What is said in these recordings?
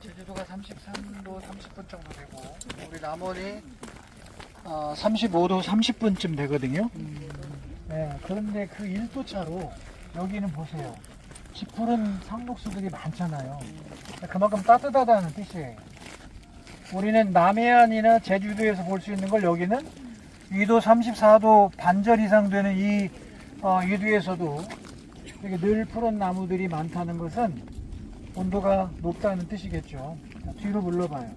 제주도가 33도 30분 정도 되고 우리 남원이 어, 35도 30분쯤 되거든요. 네, 그런데 그 1도 차로 여기는 보세요. 짙푸른 상록수들이 많잖아요. 그만큼 따뜻하다는 뜻이에요. 우리는 남해안이나 제주도에서 볼 수 있는 걸 여기는 위도 34도 반절 이상 되는 이 어, 위도에서도 이렇게 늘 푸른 나무들이 많다는 것은 온도가 높다는 뜻이겠죠. 자, 뒤로 물러봐요.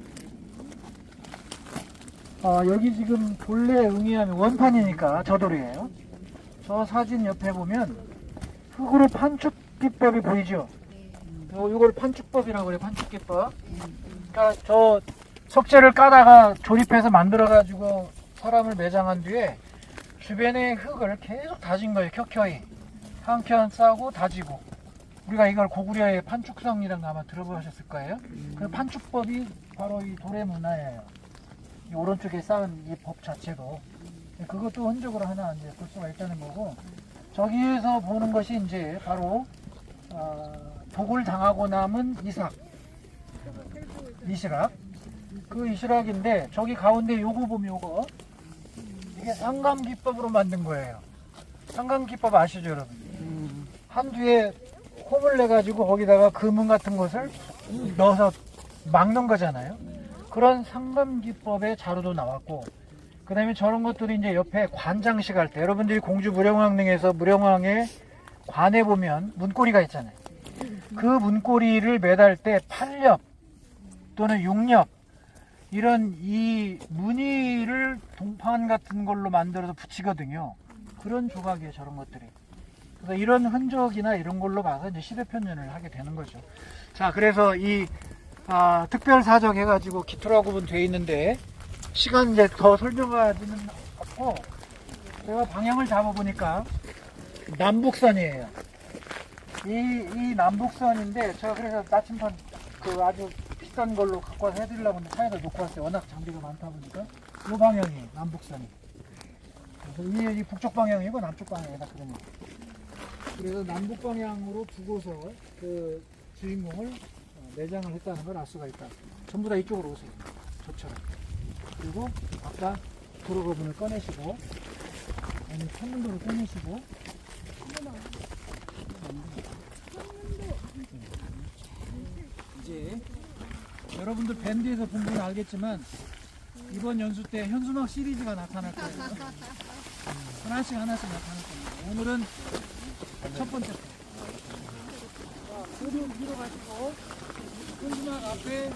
어, 여기 지금 본래 응이하면 원판이니까 저도로예요. 저 사진 옆에 보면 흙으로 판축 기법이 보이죠? 요, 요걸 판축법이라고 그래, 판축 기법. 그러니까 저 석재를 까다가 조립해서 만들어가지고 사람을 매장한 뒤에 주변의 흙을 계속 다진 거예요, 켜켜이. 한켠 싸고 다지고. 우리가 이걸 고구려의 판축성이라는 거 아마 들어보셨을 거예요. 그 판축법이 바로 이 도래 문화예요. 이 오른쪽에 쌓은 이 법 자체도. 그것도 흔적으로 하나 이제 볼 수가 있다는 거고. 저기에서 보는 것이 이제 바로 어, 독을 당하고 남은 이삭, 이시락. 그 이시락인데 저기 가운데 요거 보면 요거 이게 상감기법으로 만든 거예요. 상감기법 아시죠, 여러분? 한 뒤에 홈을 내 가지고 거기다가 금은 같은 것을 넣어서 막는 거잖아요. 그런 상감기법의 자료도 나왔고, 그 다음에 저런 것들이 이제 옆에 관장식 할 때, 여러분들이 공주 무령왕릉에서 무령왕의 관에 보면 문고리가 있잖아요. 그 문고리를 매달 때 8엽 또는 6엽 이런 이 무늬를 동판 같은 걸로 만들어서 붙이거든요. 그런 조각이에요, 저런 것들이. 그래서 이런 흔적이나 이런 걸로 봐서 이제 시대 편년을 하게 되는 거죠. 자, 그래서 이 아, 특별 사적 해가지고 기토라고는 돼 있는데 시간 이제 더 설명하지는 않고 제가 방향을 잡아보니까 남북선이에요. 이, 이 남북선인데 제가 그래서 나침반 그 아주 비싼 걸로 갖고 와서 해드리려고 했는데 차에다 놓고 왔어요. 워낙 장비가 많다 보니까 이 방향이 남북선이. 그래서 이, 이 북쪽 방향이고 남쪽 방향이다 그러면. 그래서 남북 방향으로 두고서 그 주인공을 어, 내장을 했다는 걸 알 수가 있다. 전부 다 이쪽으로 오세요. 저처럼. 그리고 아까 도로거분을 꺼내시고 아니 천문도를 꺼내시고 이제 여러분들 밴드에서 본 분은 알겠지만 이번 연수 때 현수막 시리즈가 나타날 거예요. 음, 하나씩 하나씩 나타날 겁니다. 오늘은 첫 번째 거. 자, 뒤로 뒤로 가시고 현수막 앞에